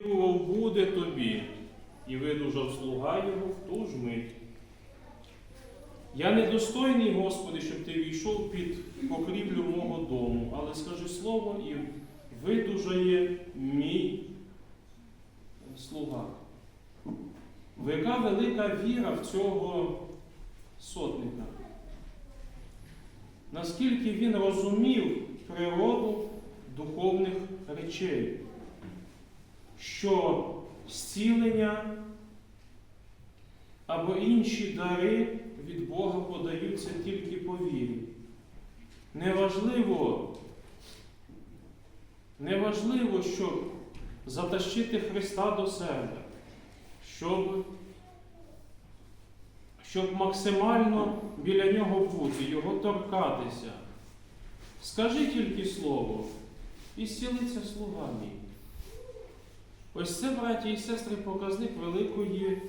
Буде тобі, і видужав слуга його в ту ж мить. Я недостойний, Господи, щоб ти війшов під покрівлю мого дому, але скажи слово і видужає мій слуга. Яка велика віра в цього сотника? Наскільки він розумів природу духовних речей? Що зцілення або інші дари від Бога подаються тільки по вірі. Неважливо, неважливо, щоб затащити Христа до себе, щоб, щоб максимально біля нього бути, його торкатися. Скажи тільки слово, і зцілиться слуга мій. Ось це, браті і сестри, показник великої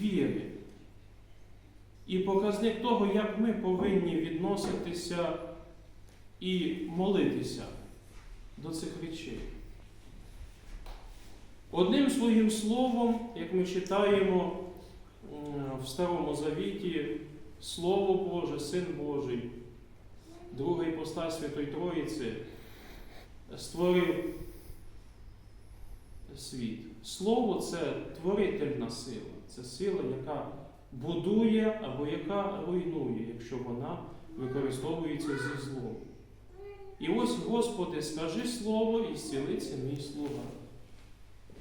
віри. І показник того, як ми повинні відноситися і молитися до цих речей. Одним своїм словом, як ми читаємо в Старому Завіті, Слово Боже, Син Божий, друга іпостась Святої Троїці, створив світ. Слово це творительна сила, це сила, яка будує або яка руйнує, якщо вона використовується зі злом. І ось, Господи, скажи слово і зцілиться мій слуга.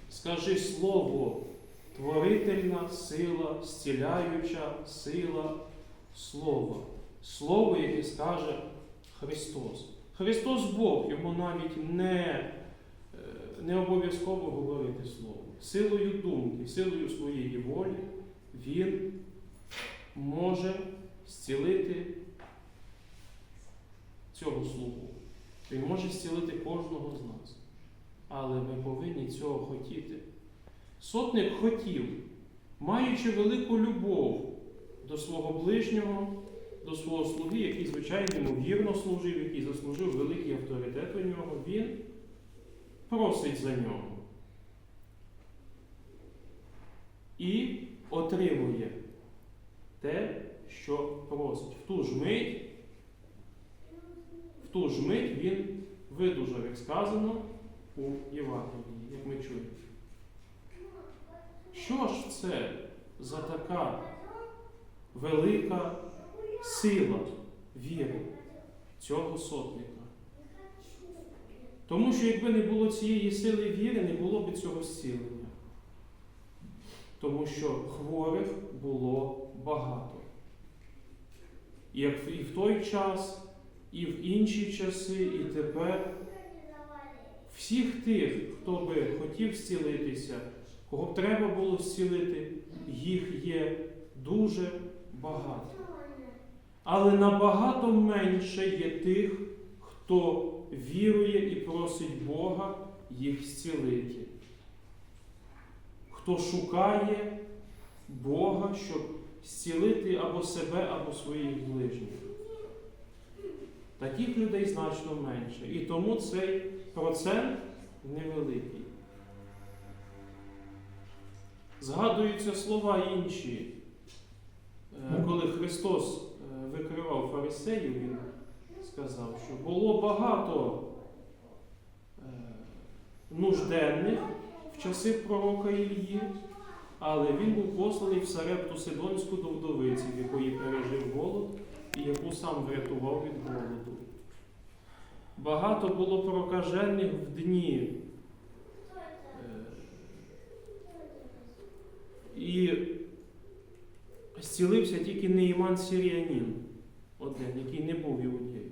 Скажи слово, творительна сила, зціляюча сила слова. Слово, яке скаже Христос. Христос Бог, йому навіть не не обов'язково говорити слово. Силою думки, силою своєї волі Він може зцілити цього слугу. Він може зцілити кожного з нас. Але ми повинні цього хотіти. Сотник хотів, маючи велику любов до свого ближнього, до свого слуги, який, звичайно, йому вірно служив, який заслужив великий авторитет у нього, він просить за нього. І отримує те, що просить. В ту ж мить, в ту ж мить він видужав, як сказано у Євангелії, як ми чуємо. Що ж це за така велика сила віри цього сотника? Тому що якби не було цієї сили віри, не було б цього зцілення. Тому що хворих було багато. Як і в той час, і в інші часи, і тепер всіх тих, хто би хотів зцілитися, кого б треба було зцілити, їх є дуже багато. Але набагато менше є тих, хто вірує і просить Бога їх зцілити. Хто шукає Бога, щоб зцілити або себе, або своїх ближніх. Таких людей значно менше. І тому цей процент невеликий. Згадуються слова інші, Е, коли Христос е, викривав фарисеїв, Він сказав, що було багато нужденних в часи пророка Ілії, але він був посланий в Сарепту Сидонську до вдовиці, в якої пережив голод і яку сам врятував від голоду. Багато було прокажених в дні. е, І зцілився тільки Неїман Сіріанін, один, який не був іудеєм.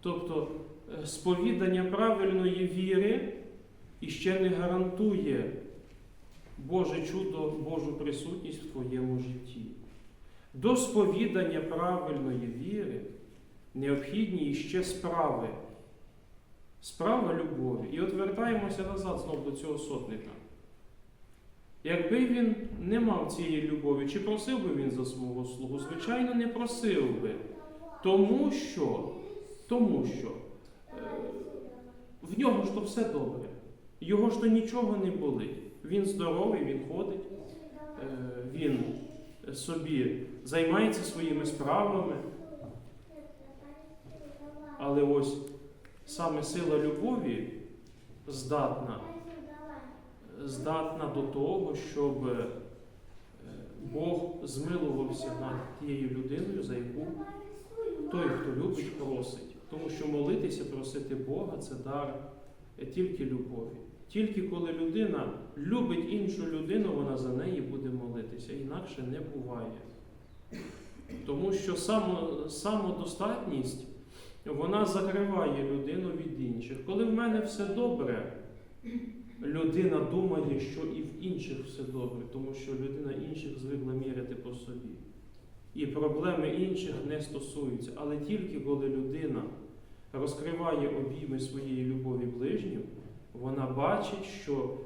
Тобто е, сповідання правильної віри іще не гарантує Боже чудо, Божу присутність в твоєму житті. До сповідання правильної віри необхідні іще справи. Справа любові. І от вертаємося назад знову до цього сотника. Якби він не мав цієї любові, чи просив би він за свого слугу? Звичайно, не просив би. Тому що, тому що е, в ньому ж то все добре. Його ж то нічого не болить. Він здоровий, він ходить, е, він собі займається своїми справами. Але ось саме сила любові здатна, здатна до того, щоб е, Бог змилувався над тією людиною, за яку той, хто любить, просить. Тому що молитися, просити Бога це дар тільки любові. Тільки коли людина любить іншу людину, вона за неї буде молитися. Інакше не буває. Тому що само, самодостатність вона закриває людину від інших. Коли в мене все добре, людина думає, що і в інших все добре, тому що людина інших звикла міряти по собі. І проблеми інших не стосуються. Але тільки коли людина розкриває обійми своєї любові ближнім, вона бачить, що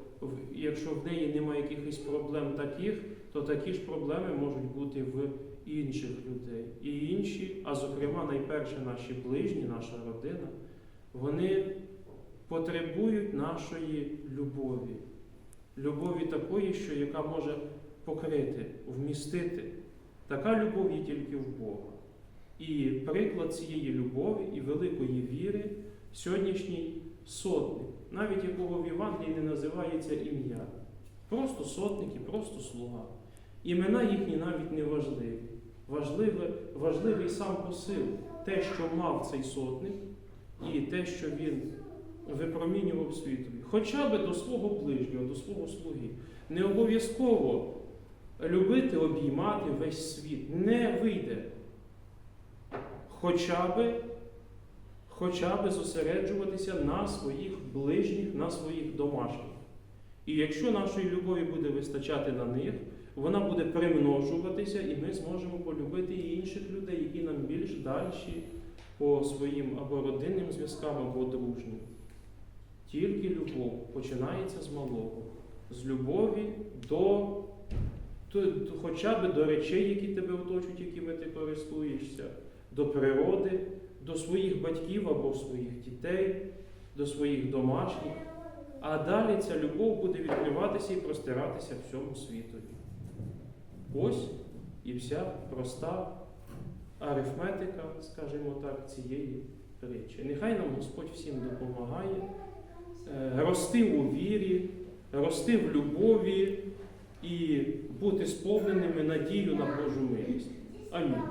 якщо в неї немає якихось проблем таких, то такі ж проблеми можуть бути в інших людей. І інші, а зокрема, найперше наші ближні, наша родина, вони потребують нашої любові. Любові такої, що яка може покрити, вмістити. Така любов є тільки в Бога. І приклад цієї любові і великої віри сьогоднішній сотник, навіть якого в Євангелії не називається ім'я. Просто сотник і просто слуга. Імена їхні навіть не важливі. Важливе, важливий сам посил, те, що мав цей сотник, і те, що він випромінював світові. Хоча би до свого ближнього, до свого слуги. Не обов'язково любити, обіймати весь світ. Не вийде. Хоча би, хоча би зосереджуватися на своїх ближніх, на своїх домашніх. І якщо нашої любові буде вистачати на них, вона буде примножуватися, і ми зможемо полюбити і інших людей, які нам більш дальші по своїм або родинним зв'язкам, або дружнім. Тільки любов починається з малого, з любові до, хоча б до речей, які тебе оточують, якими ти користуєшся, до природи, до своїх батьків або своїх дітей, до своїх домашніх. А далі ця любов буде відкриватися і простиратися всьому світові. Ось і вся проста арифметика, скажімо так, цієї речі. Нехай нам Господь всім допомагає е, рости у вірі, рости в любові і бути сповненими надію на Божу милість. Амінь.